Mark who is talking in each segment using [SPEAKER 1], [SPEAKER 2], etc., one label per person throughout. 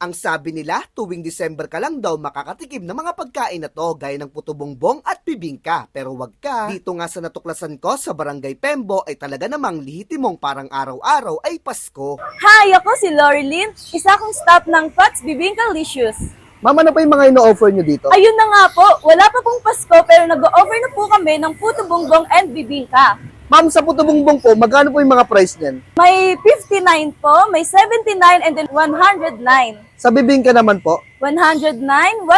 [SPEAKER 1] Ang sabi nila, tuwing December ka lang daw makakatikim ng mga pagkain na to gaya ng puto bongbong at bibingka. Pero wag ka. Dito nga sa natuklasan ko sa Barangay Pembo ay talaga namang lihitimong parang araw-araw ay Pasko.
[SPEAKER 2] Hi, ako si Lori Lynn, isa kong staff ng Pats Bibingka Licious.
[SPEAKER 1] Mama, ano pa yung mga ino-offer nyo dito?
[SPEAKER 2] Ayun na nga po, wala pa pong Pasko pero nag-offer na po kami ng puto bongbong and bibingka.
[SPEAKER 1] Ma'am, sa puto bongbong po, magkano po yung mga price niyan?
[SPEAKER 2] May 59 po, may 79 and then 109.
[SPEAKER 1] Sa bibingka naman po.
[SPEAKER 2] 109, 129,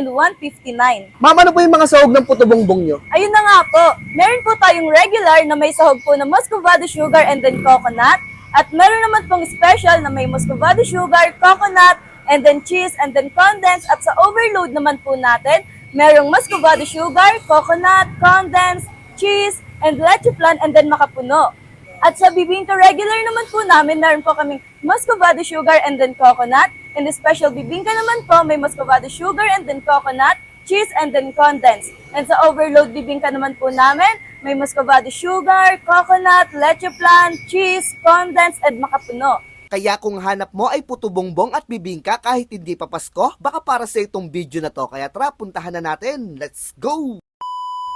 [SPEAKER 2] and 159.
[SPEAKER 1] Ma'am, ano po yung mga sahog ng puto bongbong nyo?
[SPEAKER 2] Ayun na nga po, meron po tayong regular na may sahog po na muscovado sugar and then coconut. At meron naman pong special na may muscovado sugar, coconut, and then cheese, and then condensed. At sa overload naman po natin, merong muscovado sugar, coconut, condensed, cheese, and leche flan, and then makapuno. At sa bibingka regular naman po namin, meron po kaming muscovado sugar and then coconut. And the special bibingka naman po, may muscovado sugar and then coconut, cheese and then condensed. And sa overload bibingka naman po namin, may muscovado sugar, coconut, leche flan, cheese, condensed, and makapuno.
[SPEAKER 1] Kaya kung hanap mo ay puto bongbong at bibingka kahit hindi pa Pasko, baka para sa itong video na to. Kaya tara, puntahan na natin. Let's go!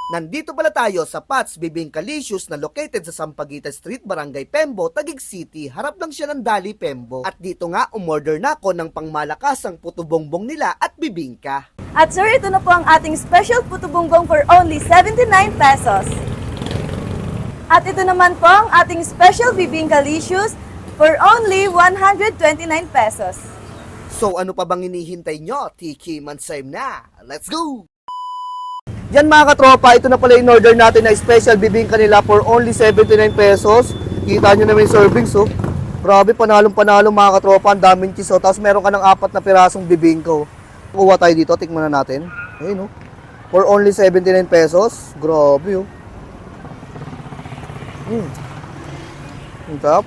[SPEAKER 1] Nandito pala tayo sa Pats Bibingka Licious na located sa Sampaguita Street, Barangay Pembo, Taguig City. Harap lang siya ng Dali Pembo. At dito nga, umorder na ako ng pangmalakasang puto bongbong nila at bibingka.
[SPEAKER 2] At sir, ito na po ang ating special puto bongbong for only 79 pesos. At ito naman po ang ating special bibingka licious for only 129 pesos.
[SPEAKER 1] So ano pa bang hinihintay nyo? Tiki Mansaim na! Let's go! Yan mga katropa, ito na pala in order natin na special bibingka nila for only 79 pesos. Kita nyo naman yung servings oh. Grabe, panalong panalo mga katropa, ang daming cheese oh. Tapos meron ka ng apat na pirasong bibingka oh. Kuha tayo dito, tikman na natin. Ayun oh. For only 79 pesos. Grabe oh. Hmm. Ang sarap.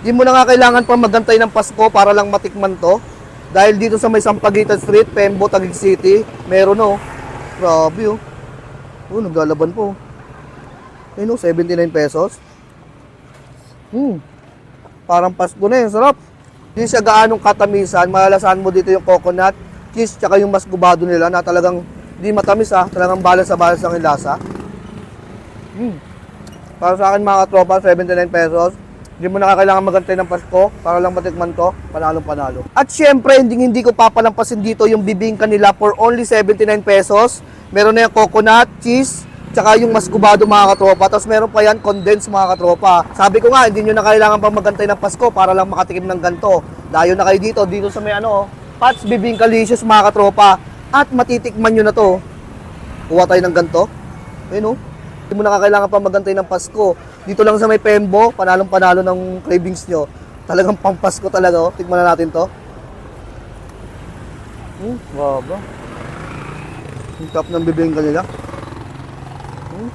[SPEAKER 1] Di mo na nga kailangan pa magantay ng Pasko para lang matikman to. Dahil dito sa may Sampaguita Street, Pembo, Taguig City, meron oh. Grabe oh. Oh, naglalaban po. Ayun oh, 79 pesos. Hmm. Parang Pasko na eh, sarap. Hindi siya gaanong katamisan, malalasahan mo dito yung coconut, cheese, tsaka yung mas gubado nila na talagang di matamis ah, talagang balas sa balas yung lasa. Hmm. Para sa akin mga katropa, 79 pesos. Hindi mo na kailangan magantay ng Pasko para lang matikman to, panalong panalo. At syempre, hindi hindi ko papalampasin dito yung bibingka nila for only 79 pesos. Meron na yung coconut, cheese, tsaka yung mas gubado mga katropa. Tapos meron pa yan condensed mga katropa. Sabi ko nga, hindi nyo na kailangan pang magantay ng Pasko para lang makatikim ng ganto. Dayo na kayo dito, dito sa may ano, Pats Bibingka Licious mga katropa. At matitikman nyo na to. Kuha tayo ng ganto. Ayun oh. Hindi mo na kailangan pa magantay ng Pasko. Dito lang sa may Pembo, panalong panalo ng cravings nyo. Talagang pampasko talaga, oh. Tikman na natin to. Hmm, baba. Ang top ng bibingka nila. Hmm.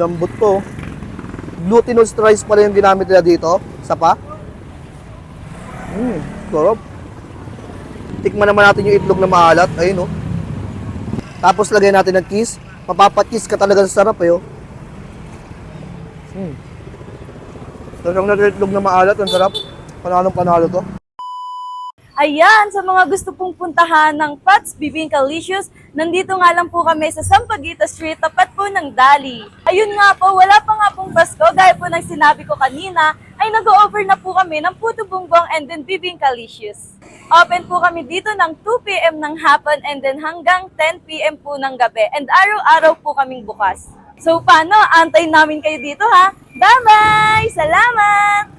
[SPEAKER 1] Lambot to. oh. Glutinous rice pala yung ginamit nila dito. Sapa. Hmm, sarap. Tikman naman natin yung itlog na maalat. Ayun, oh. Tapos lagay natin ng kiss. Mapapakis ka talaga sa sarap eh, oh. Hmm. Talagang natitlog na maalat, ang sarap. Panalong panalo to.
[SPEAKER 2] Ayan, sa mga gusto pong puntahan ng Pats Bibingka Licious, nandito nga lang po kami sa Sampaguita Street, tapat po ng Dali. Ayun nga po, wala pa nga pong Pasko, gaya po ng sinabi ko kanina, ay nag-offer na po kami ng puto bongbong and then Bibingka Licious. Open po kami dito ng 2pm ng hapon and then hanggang 10pm po ng gabi. And araw-araw po kaming bukas. So paano? Antayin namin kayo dito ha. Bye-bye! Salamat!